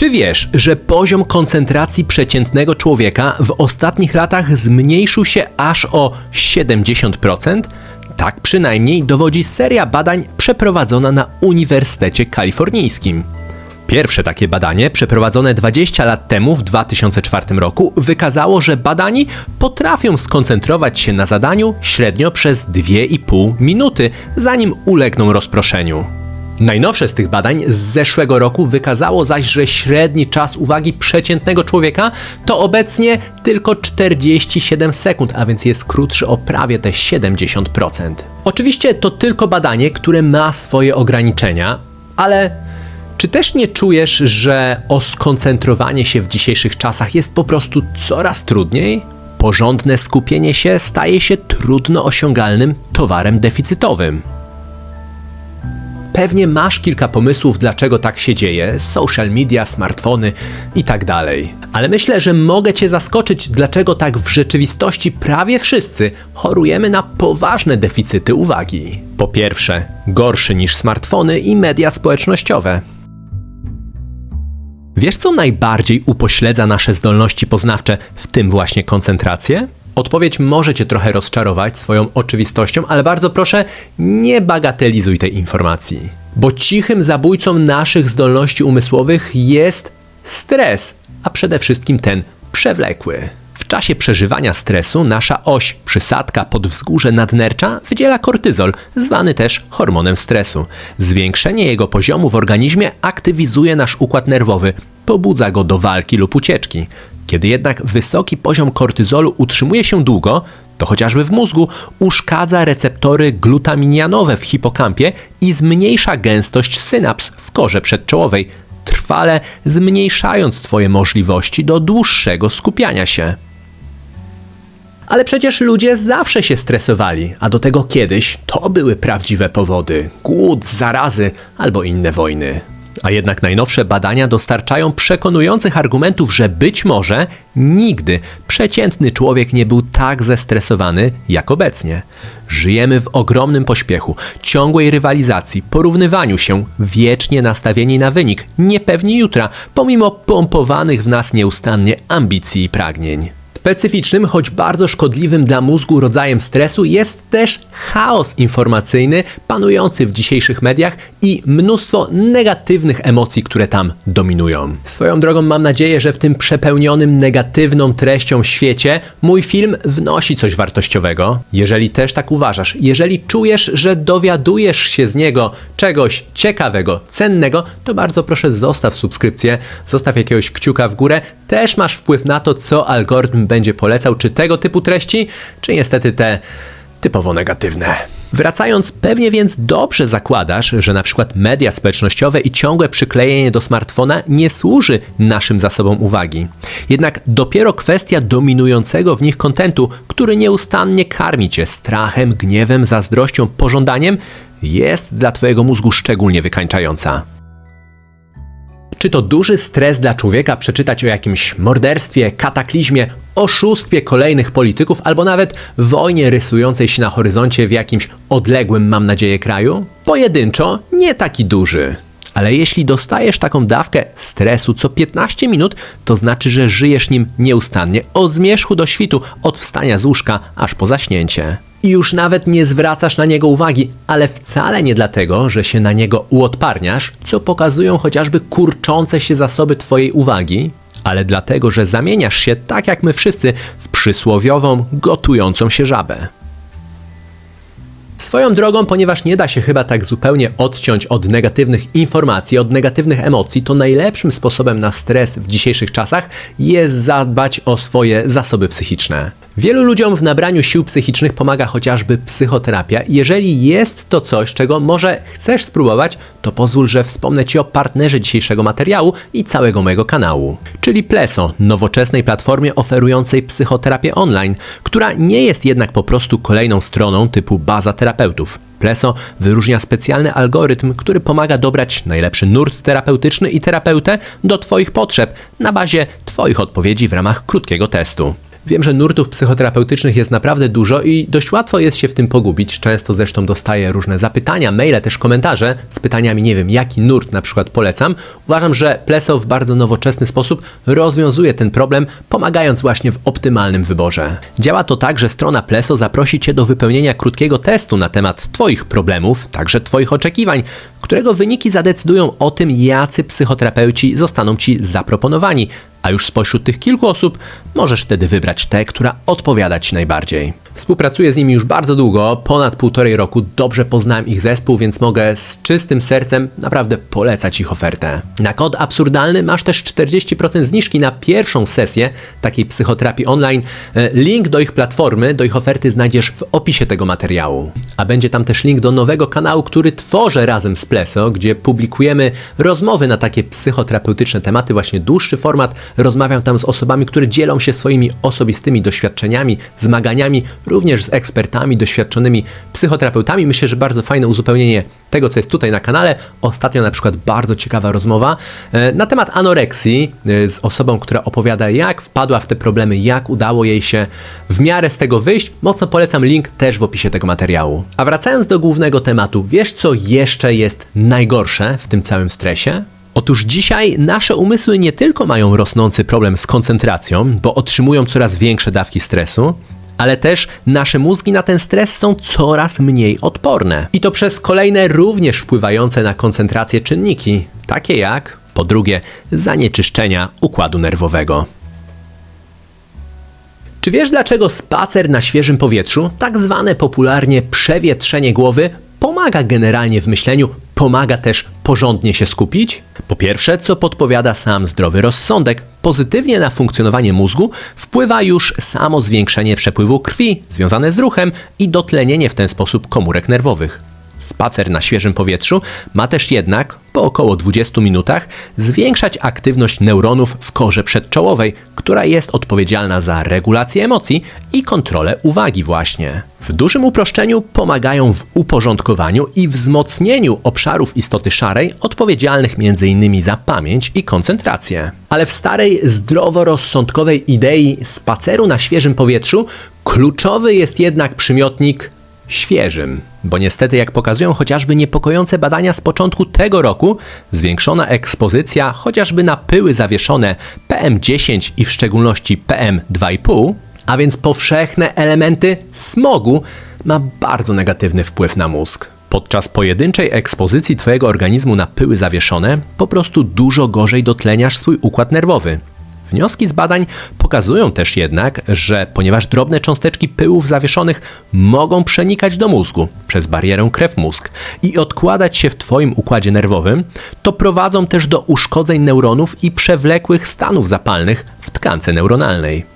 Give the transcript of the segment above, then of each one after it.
Czy wiesz, że poziom koncentracji przeciętnego człowieka w ostatnich latach zmniejszył się aż o 70%? Tak przynajmniej dowodzi seria badań przeprowadzona na Uniwersytecie Kalifornijskim. Pierwsze takie badanie, przeprowadzone 20 lat temu, w 2004 roku, wykazało, że badani potrafią skoncentrować się na zadaniu średnio przez 2,5 minuty, zanim ulegną rozproszeniu. Najnowsze z tych badań z zeszłego roku wykazało zaś, że średni czas uwagi przeciętnego człowieka to obecnie tylko 47 sekund, a więc jest krótszy o prawie te 70%. Oczywiście to tylko badanie, które ma swoje ograniczenia, ale czy też nie czujesz, że o skoncentrowanie się w dzisiejszych czasach jest po prostu coraz trudniej? Porządne skupienie się staje się trudno osiągalnym towarem deficytowym. Pewnie masz kilka pomysłów, dlaczego tak się dzieje: social media, smartfony i tak. Ale myślę, że mogę Cię zaskoczyć, dlaczego tak w rzeczywistości prawie wszyscy chorujemy na poważne deficyty uwagi. Po pierwsze, gorszy niż smartfony i media społecznościowe. Wiesz, co najbardziej upośledza nasze zdolności poznawcze, w tym właśnie koncentrację? Odpowiedź może Cię trochę rozczarować swoją oczywistością, ale bardzo proszę, nie bagatelizuj tej informacji. Bo cichym zabójcą naszych zdolności umysłowych jest stres, a przede wszystkim ten przewlekły. W czasie przeżywania stresu nasza oś przysadka podwzgórze nadnercza wydziela kortyzol, zwany też hormonem stresu. Zwiększenie jego poziomu w organizmie aktywizuje nasz układ nerwowy, pobudza go do walki lub ucieczki. Kiedy jednak wysoki poziom kortyzolu utrzymuje się długo, to chociażby w mózgu uszkadza receptory glutaminianowe w hipokampie i zmniejsza gęstość synaps w korze przedczołowej, trwale zmniejszając Twoje możliwości do dłuższego skupiania się. Ale przecież ludzie zawsze się stresowali, a do tego kiedyś to były prawdziwe powody głód, zarazy albo inne wojny. A jednak najnowsze badania dostarczają przekonujących argumentów, że być może nigdy przeciętny człowiek nie był tak zestresowany jak obecnie. Żyjemy w ogromnym pośpiechu, ciągłej rywalizacji, porównywaniu się, wiecznie nastawieni na wynik, niepewni jutra, pomimo pompowanych w nas nieustannie ambicji i pragnień. Specyficznym, choć bardzo szkodliwym dla mózgu rodzajem stresu jest też chaos informacyjny panujący w dzisiejszych mediach i mnóstwo negatywnych emocji, które tam dominują. Swoją drogą mam nadzieję, że w tym przepełnionym negatywną treścią świecie mój film wnosi coś wartościowego. Jeżeli też tak uważasz, jeżeli czujesz, że dowiadujesz się z niego czegoś ciekawego, cennego, to bardzo proszę zostaw subskrypcję, zostaw jakiegoś kciuka w górę. Też masz wpływ na to, co algorytm będzie polecał, czy tego typu treści, czy niestety te typowo negatywne. Wracając, pewnie więc dobrze zakładasz, że na przykład media społecznościowe i ciągłe przyklejenie do smartfona nie służy naszym zasobom uwagi. Jednak dopiero kwestia dominującego w nich kontentu, który nieustannie karmi cię strachem, gniewem, zazdrością, pożądaniem, jest dla twojego mózgu szczególnie wykańczająca. Czy to duży stres dla człowieka przeczytać o jakimś morderstwie, kataklizmie, oszustwie kolejnych polityków albo nawet wojnie rysującej się na horyzoncie w jakimś odległym, mam nadzieję, kraju? Pojedynczo nie taki duży. Ale jeśli dostajesz taką dawkę stresu co 15 minut, to znaczy, że żyjesz nim nieustannie, o zmierzchu do świtu, od wstania z łóżka aż po zaśnięcie. I już nawet nie zwracasz na niego uwagi, ale wcale nie dlatego, że się na niego uodparniasz, co pokazują chociażby kurczące się zasoby Twojej uwagi, ale dlatego, że zamieniasz się, tak jak my wszyscy, w przysłowiową, gotującą się żabę. Swoją drogą, ponieważ nie da się chyba tak zupełnie odciąć od negatywnych informacji, od negatywnych emocji, to najlepszym sposobem na stres w dzisiejszych czasach jest zadbać o swoje zasoby psychiczne. Wielu ludziom w nabraniu sił psychicznych pomaga chociażby psychoterapia. Jeżeli jest to coś, czego może chcesz spróbować, to pozwól, że wspomnę Ci o partnerze dzisiejszego materiału i całego mojego kanału, czyli Pleso, nowoczesnej platformie oferującej psychoterapię online, która nie jest jednak po prostu kolejną stroną typu baza terapeutów. Pleso wyróżnia specjalny algorytm, który pomaga dobrać najlepszy nurt terapeutyczny i terapeutę do Twoich potrzeb na bazie Twoich odpowiedzi w ramach krótkiego testu. Wiem, że nurtów psychoterapeutycznych jest naprawdę dużo i dość łatwo jest się w tym pogubić. Często zresztą dostaję różne zapytania, maile, też komentarze z pytaniami, nie wiem, jaki nurt na przykład polecam. Uważam, że Pleso w bardzo nowoczesny sposób rozwiązuje ten problem, pomagając właśnie w optymalnym wyborze. Działa to tak, że strona Pleso zaprosi Cię do wypełnienia krótkiego testu na temat Twoich problemów, także Twoich oczekiwań, którego wyniki zadecydują o tym, jacy psychoterapeuci zostaną Ci zaproponowani, a już spośród tych kilku osób możesz wtedy wybrać tę, która odpowiada Ci najbardziej. Współpracuję z nimi już bardzo długo, ponad półtorej roku, dobrze poznałem ich zespół, więc mogę z czystym sercem naprawdę polecać ich ofertę. Na kod absurdalny masz też 40% zniżki na pierwszą sesję takiej psychoterapii online. E, Link do ich platformy, do ich oferty znajdziesz w opisie tego materiału. A będzie tam też link do nowego kanału, który tworzę razem z Pleso, gdzie publikujemy rozmowy na takie psychoterapeutyczne tematy, właśnie dłuższy format. Rozmawiam tam z osobami, które dzielą się swoimi osobistymi doświadczeniami, zmaganiami, również z ekspertami, doświadczonymi psychoterapeutami. Myślę, że bardzo fajne uzupełnienie tego, co jest tutaj na kanale. Ostatnio na przykład bardzo ciekawa rozmowa e, na temat anoreksji e, z osobą, która opowiada, jak wpadła w te problemy, jak udało jej się w miarę z tego wyjść. Mocno polecam link też w opisie tego materiału. A wracając do głównego tematu, wiesz co jeszcze jest najgorsze w tym całym stresie? Otóż dzisiaj nasze umysły nie tylko mają rosnący problem z koncentracją, bo otrzymują coraz większe dawki stresu, ale też nasze mózgi na ten stres są coraz mniej odporne. I to przez kolejne również wpływające na koncentrację czynniki, takie jak po drugie zanieczyszczenia układu nerwowego. Czy wiesz dlaczego spacer na świeżym powietrzu, tak zwane popularnie przewietrzenie głowy, pomaga generalnie w myśleniu, pomaga też porządnie się skupić? Po pierwsze, co podpowiada sam zdrowy rozsądek, pozytywnie na funkcjonowanie mózgu wpływa już samo zwiększenie przepływu krwi związane z ruchem i dotlenienie w ten sposób komórek nerwowych. Spacer na świeżym powietrzu ma też jednak, po około 20 minutach, zwiększać aktywność neuronów w korze przedczołowej, która jest odpowiedzialna za regulację emocji i kontrolę uwagi właśnie. W dużym uproszczeniu pomagają w uporządkowaniu i wzmocnieniu obszarów istoty szarej odpowiedzialnych m.in. za pamięć i koncentrację. Ale w starej zdroworozsądkowej idei spaceru na świeżym powietrzu kluczowy jest jednak przymiotnik świeżym. Bo niestety, jak pokazują chociażby niepokojące badania z początku tego roku, zwiększona ekspozycja chociażby na pyły zawieszone PM10 i w szczególności PM2,5, a więc powszechne elementy smogu, ma bardzo negatywny wpływ na mózg. Podczas pojedynczej ekspozycji Twojego organizmu na pyły zawieszone, po prostu dużo gorzej dotleniasz swój układ nerwowy. Wnioski z badań pokazują też jednak, że ponieważ drobne cząsteczki pyłów zawieszonych mogą przenikać do mózgu przez barierę krew-mózg i odkładać się w Twoim układzie nerwowym, to prowadzą też do uszkodzeń neuronów i przewlekłych stanów zapalnych w tkance neuronalnej.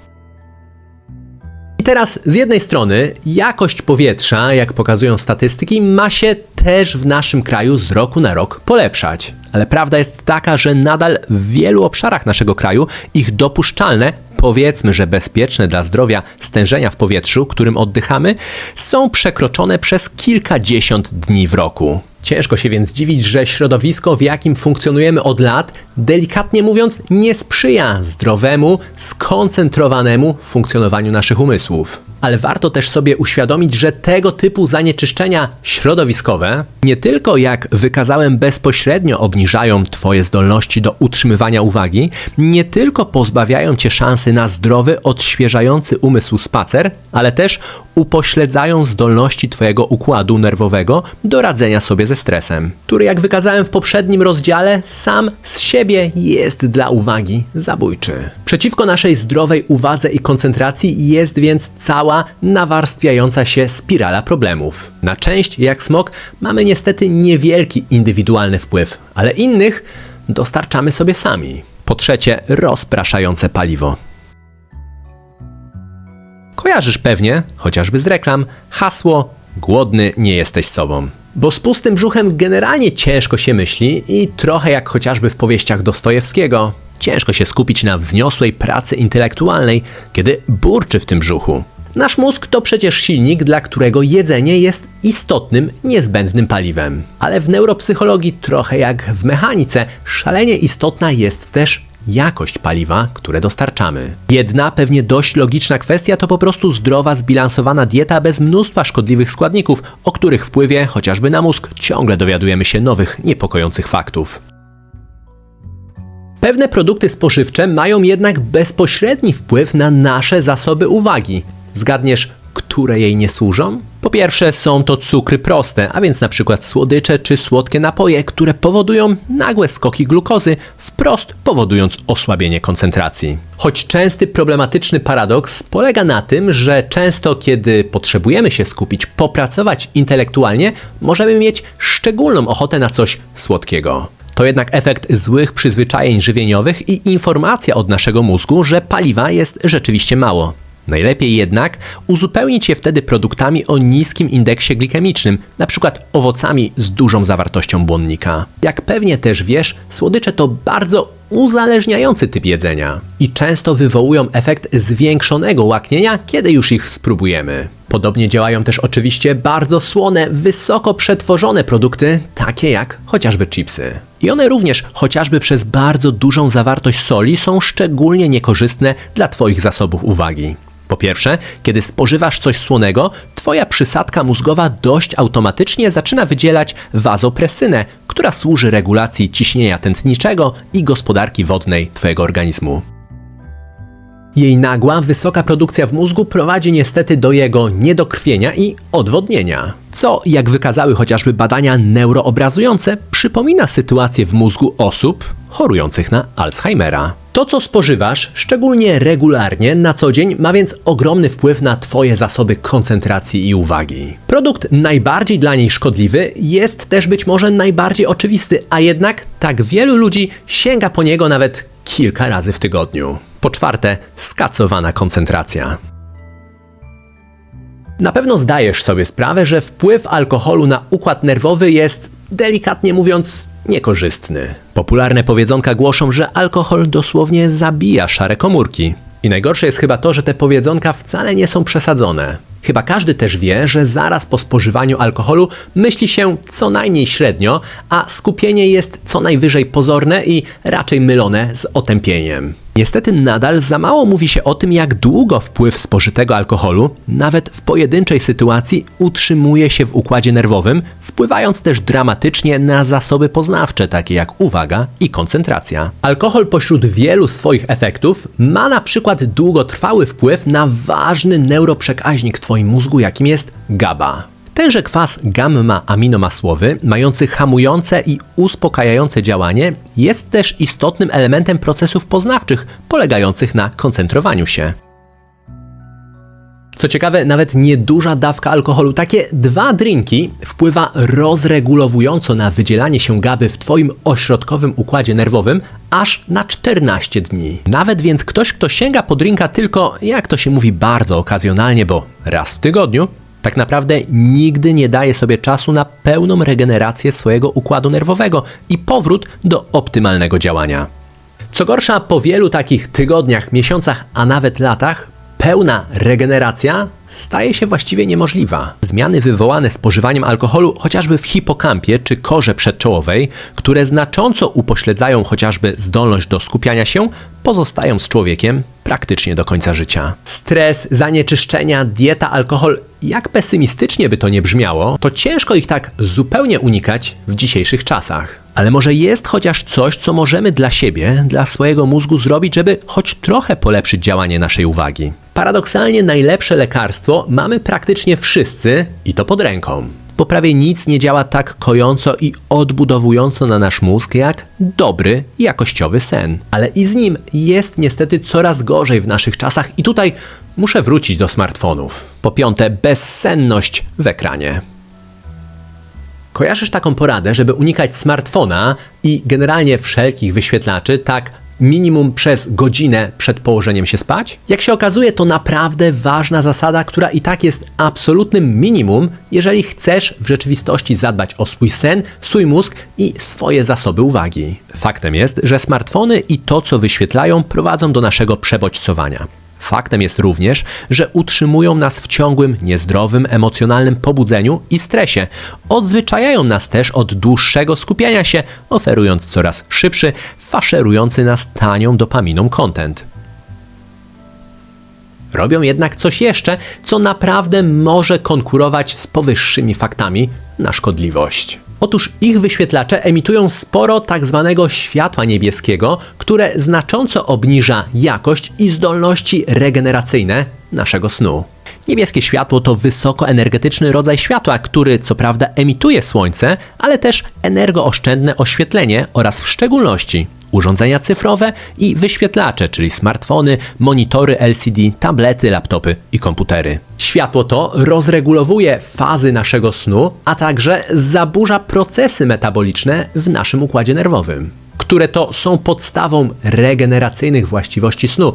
Teraz z jednej strony jakość powietrza, jak pokazują statystyki, ma się też w naszym kraju z roku na rok polepszać. Ale prawda jest taka, że nadal w wielu obszarach naszego kraju ich dopuszczalne, powiedzmy, że bezpieczne dla zdrowia stężenia w powietrzu, którym oddychamy, są przekroczone przez kilkadziesiąt dni w roku. Ciężko się więc dziwić, że środowisko, w jakim funkcjonujemy od lat, delikatnie mówiąc, nie sprzyja zdrowemu, skoncentrowanemu funkcjonowaniu naszych umysłów. Ale warto też sobie uświadomić, że tego typu zanieczyszczenia środowiskowe nie tylko, jak wykazałem, bezpośrednio obniżają Twoje zdolności do utrzymywania uwagi, nie tylko pozbawiają Cię szansy na zdrowy, odświeżający umysł spacer, ale też upośledzają zdolności Twojego układu nerwowego do radzenia sobie ze stresem, który, jak wykazałem w poprzednim rozdziale, sam z siebie jest dla uwagi zabójczy. Przeciwko naszej zdrowej uwadze i koncentracji jest więc cała nawarstwiająca się spirala problemów. Na część, jak smok, mamy niestety niewielki indywidualny wpływ, ale innych dostarczamy sobie sami. Po trzecie, rozpraszające paliwo. Kojarzysz pewnie, chociażby z reklam, hasło głodny nie jesteś sobą. Bo z pustym brzuchem generalnie ciężko się myśli i trochę jak chociażby w powieściach Dostojewskiego, ciężko się skupić na wzniosłej pracy intelektualnej, kiedy burczy w tym brzuchu. Nasz mózg to przecież silnik, dla którego jedzenie jest istotnym, niezbędnym paliwem. Ale w neuropsychologii, trochę jak w mechanice, szalenie istotna jest też jakość paliwa, które dostarczamy. Jedna pewnie dość logiczna kwestia to po prostu zdrowa, zbilansowana dieta bez mnóstwa szkodliwych składników, o których wpływie chociażby na mózg ciągle dowiadujemy się nowych, niepokojących faktów. Pewne produkty spożywcze mają jednak bezpośredni wpływ na nasze zasoby uwagi. Zgadniesz, które jej nie służą? Po pierwsze są to cukry proste, a więc przykład słodycze czy słodkie napoje, które powodują nagłe skoki glukozy, wprost powodując osłabienie koncentracji. Choć częsty problematyczny paradoks polega na tym, że często kiedy potrzebujemy się skupić, popracować intelektualnie, możemy mieć szczególną ochotę na coś słodkiego. To jednak efekt złych przyzwyczajeń żywieniowych i informacja od naszego mózgu, że paliwa jest rzeczywiście mało. Najlepiej jednak uzupełnić je wtedy produktami o niskim indeksie glikemicznym, np. owocami z dużą zawartością błonnika. Jak pewnie też wiesz, słodycze to bardzo uzależniający typ jedzenia i często wywołują efekt zwiększonego łaknienia, kiedy już ich spróbujemy. Podobnie działają też oczywiście bardzo słone, wysoko przetworzone produkty, takie jak chociażby chipsy. I one również, chociażby przez bardzo dużą zawartość soli, są szczególnie niekorzystne dla Twoich zasobów uwagi. Po pierwsze, kiedy spożywasz coś słonego, twoja przysadka mózgowa dość automatycznie zaczyna wydzielać wazopresynę, która służy regulacji ciśnienia tętniczego i gospodarki wodnej twojego organizmu. Jej nagła, wysoka produkcja w mózgu prowadzi niestety do jego niedokrwienia i odwodnienia, co, jak wykazały chociażby badania neuroobrazujące, przypomina sytuację w mózgu osób chorujących na Alzheimera. To, co spożywasz, szczególnie regularnie, na co dzień, ma więc ogromny wpływ na Twoje zasoby koncentracji i uwagi. Produkt najbardziej dla niej szkodliwy jest też być może najbardziej oczywisty, a jednak tak wielu ludzi sięga po niego nawet kilka razy w tygodniu. Po czwarte, skacowana koncentracja. Na pewno zdajesz sobie sprawę, że wpływ alkoholu na układ nerwowy jest, delikatnie mówiąc, niekorzystny. Popularne powiedzonka głoszą, że alkohol dosłownie zabija szare komórki. I najgorsze jest chyba to, że te powiedzonka wcale nie są przesadzone. Chyba każdy też wie, że zaraz po spożywaniu alkoholu myśli się co najmniej średnio, a skupienie jest co najwyżej pozorne i raczej mylone z otępieniem. Niestety nadal za mało mówi się o tym, jak długo wpływ spożytego alkoholu, nawet w pojedynczej sytuacji, utrzymuje się w układzie nerwowym, wpływając też dramatycznie na zasoby poznawcze, takie jak uwaga i koncentracja. Alkohol pośród wielu swoich efektów ma na przykład długotrwały wpływ na ważny neuroprzekaźnik w Twoim mózgu, jakim jest GABA. Tenże kwas gamma-aminomasłowy, mający hamujące i uspokajające działanie, jest też istotnym elementem procesów poznawczych, polegających na koncentrowaniu się. Co ciekawe, nawet nieduża dawka alkoholu, takie dwa drinki, wpływa rozregulowująco na wydzielanie się gaby w Twoim ośrodkowym układzie nerwowym aż na 14 dni. Nawet więc ktoś, kto sięga po drinka tylko, jak to się mówi, bardzo okazjonalnie, bo raz w tygodniu, tak naprawdę nigdy nie daje sobie czasu na pełną regenerację swojego układu nerwowego i powrót do optymalnego działania. Co gorsza, po wielu takich tygodniach, miesiącach, a nawet latach, pełna regeneracja staje się właściwie niemożliwa. Zmiany wywołane spożywaniem alkoholu chociażby w hipokampie czy korze przedczołowej, które znacząco upośledzają chociażby zdolność do skupiania się, pozostają z człowiekiem praktycznie do końca życia. Stres, zanieczyszczenia, dieta, alkohol, jak pesymistycznie by to nie brzmiało, to ciężko ich tak zupełnie unikać w dzisiejszych czasach. Ale może jest chociaż coś, co możemy dla siebie, dla swojego mózgu zrobić, żeby choć trochę polepszyć działanie naszej uwagi. Paradoksalnie najlepsze lekarstwo mamy praktycznie wszyscy i to pod ręką. Bo prawie nic nie działa tak kojąco i odbudowująco na nasz mózg jak dobry, jakościowy sen. Ale i z nim jest niestety coraz gorzej w naszych czasach i tutaj muszę wrócić do smartfonów. Po piąte, bezsenność w ekranie. Kojarzysz taką poradę, żeby unikać smartfona i generalnie wszelkich wyświetlaczy tak minimum przez godzinę przed położeniem się spać? Jak się okazuje, to naprawdę ważna zasada, która i tak jest absolutnym minimum, jeżeli chcesz w rzeczywistości zadbać o swój sen, swój mózg i swoje zasoby uwagi. Faktem jest, że smartfony i to, co wyświetlają, prowadzą do naszego przebodźcowania. Faktem jest również, że utrzymują nas w ciągłym, niezdrowym, emocjonalnym pobudzeniu i stresie. Odzwyczajają nas też od dłuższego skupiania się, oferując coraz szybszy, faszerujący nas tanią dopaminą content. Robią jednak coś jeszcze, co naprawdę może konkurować z powyższymi faktami na szkodliwość. Otóż ich wyświetlacze emitują sporo tak zwanego światła niebieskiego, które znacząco obniża jakość i zdolności regeneracyjne naszego snu. Niebieskie światło to wysokoenergetyczny rodzaj światła, który co prawda emituje słońce, ale też energooszczędne oświetlenie oraz w szczególności urządzenia cyfrowe i wyświetlacze, czyli smartfony, monitory LCD, tablety, laptopy i komputery. Światło to rozregulowuje fazy naszego snu, a także zaburza procesy metaboliczne w naszym układzie nerwowym, które to są podstawą regeneracyjnych właściwości snu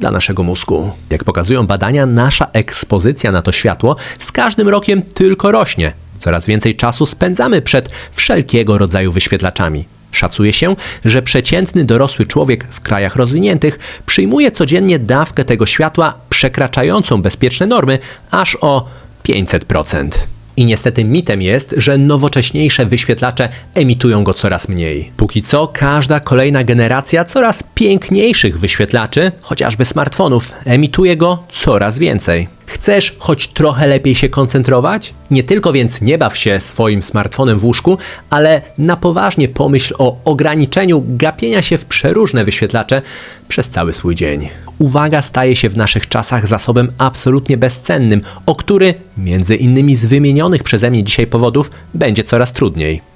dla naszego mózgu. Jak pokazują badania, nasza ekspozycja na to światło z każdym rokiem tylko rośnie. Coraz więcej czasu spędzamy przed wszelkiego rodzaju wyświetlaczami. Szacuje się, że przeciętny dorosły człowiek w krajach rozwiniętych przyjmuje codziennie dawkę tego światła przekraczającą bezpieczne normy aż o 500%. I niestety mitem jest, że nowocześniejsze wyświetlacze emitują go coraz mniej. Póki co każda kolejna generacja coraz piękniejszych wyświetlaczy, chociażby smartfonów, emituje go coraz więcej. Chcesz choć trochę lepiej się koncentrować? Nie tylko więc nie baw się swoim smartfonem w łóżku, ale na poważnie pomyśl o ograniczeniu gapienia się w przeróżne wyświetlacze przez cały swój dzień. Uwaga staje się w naszych czasach zasobem absolutnie bezcennym, o który, między innymi z wymienionych przeze mnie dzisiaj powodów, będzie coraz trudniej.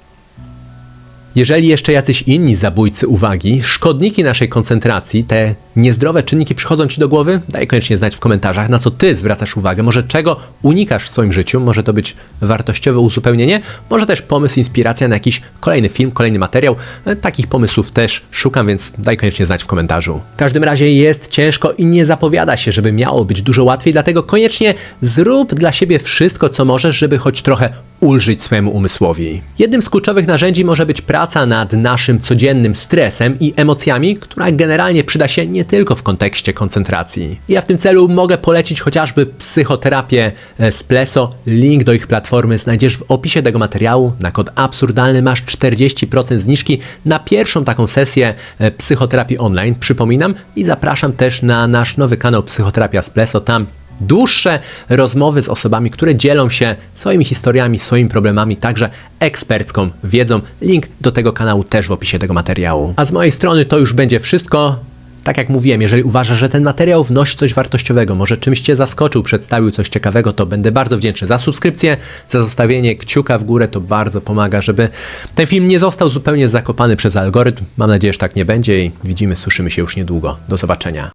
Jeżeli jeszcze jacyś inni zabójcy uwagi, szkodniki naszej koncentracji, te niezdrowe czynniki przychodzą Ci do głowy, daj koniecznie znać w komentarzach, na co Ty zwracasz uwagę, może czego unikasz w swoim życiu, może to być wartościowe uzupełnienie, może też pomysł, inspiracja na jakiś kolejny film, kolejny materiał. E, Takich pomysłów też szukam, więc daj koniecznie znać w komentarzu. W każdym razie jest ciężko i nie zapowiada się, żeby miało być dużo łatwiej, dlatego koniecznie zrób dla siebie wszystko, co możesz, żeby choć trochę ulżyć swojemu umysłowi. Jednym z kluczowych narzędzi może być praca nad naszym codziennym stresem i emocjami, która generalnie przyda się nie tylko w kontekście koncentracji. Ja w tym celu mogę polecić chociażby psychoterapię e, z Pleso. Link do ich platformy znajdziesz w opisie tego materiału. Na kod absurdalny masz 40% zniżki na pierwszą taką sesję e, psychoterapii online. Przypominam i zapraszam też na nasz nowy kanał Psychoterapia z Pleso. Tam dłuższe rozmowy z osobami, które dzielą się swoimi historiami, swoimi problemami, także ekspercką wiedzą. Link do tego kanału też w opisie tego materiału. A z mojej strony to już będzie wszystko. Tak jak mówiłem, jeżeli uważasz, że ten materiał wnosi coś wartościowego, może czymś Cię zaskoczył, przedstawił coś ciekawego, to będę bardzo wdzięczny za subskrypcję, za zostawienie kciuka w górę, to bardzo pomaga, żeby ten film nie został zupełnie zakopany przez algorytm. Mam nadzieję, że tak nie będzie i widzimy, słyszymy się już niedługo. Do zobaczenia.